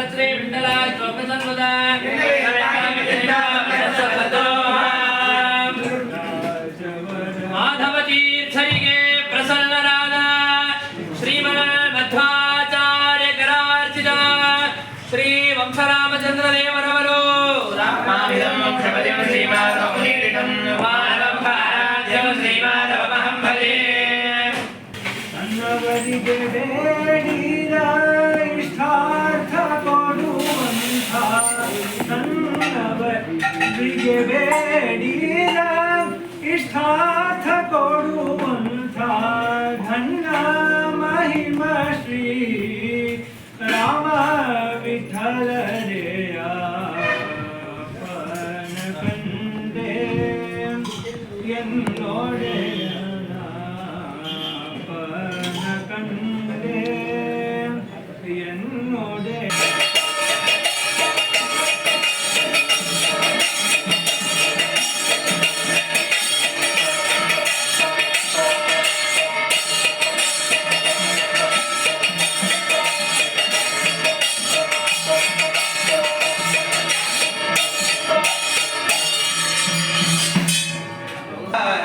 సర్వత్రే పిండలా చోప సర్వదా మాధవ తీర్థరిగే ప్రసన్న రాధ శ్రీమన మధ్వాచార్య కరార్చిత శ్రీ వంశరామచంద్ర దేవరవరు శ్రీమాధవనిరిటం మాధవ శ్రీమాధవ మహంబలే ಶ್ರೀಗೆ ಬೇಡಿರ ಇಷ್ಟಾರ್ಥ ಕೊಡುವಂತ ಘನ್ನ ಮಹಿಮ ಶ್ರೀ ರಾಮ ವಿಠಲನೆಯ ಪನಕಂದೆ ಎನ್ನೋಡೆ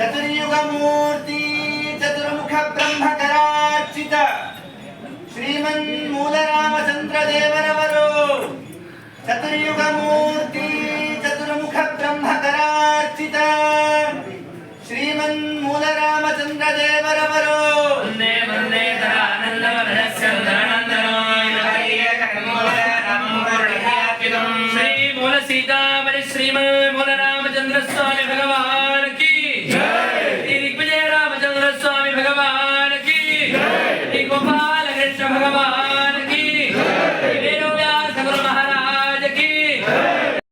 चतुर्युगमूर्ति चतुर्मुख ब्रह्मकरार्चित श्रीमन्मूलरामचन्द्रदेवरवरो चतुर्युगमूर्ति चतुर्मुख ब्रह्मकरार्चित श्रीमन्मूलरामचन्द्रदेवरवरो वन्दे वन्दे श्रीमन् ഗോപാലകൃഷ്ണ ഭഗവാൻ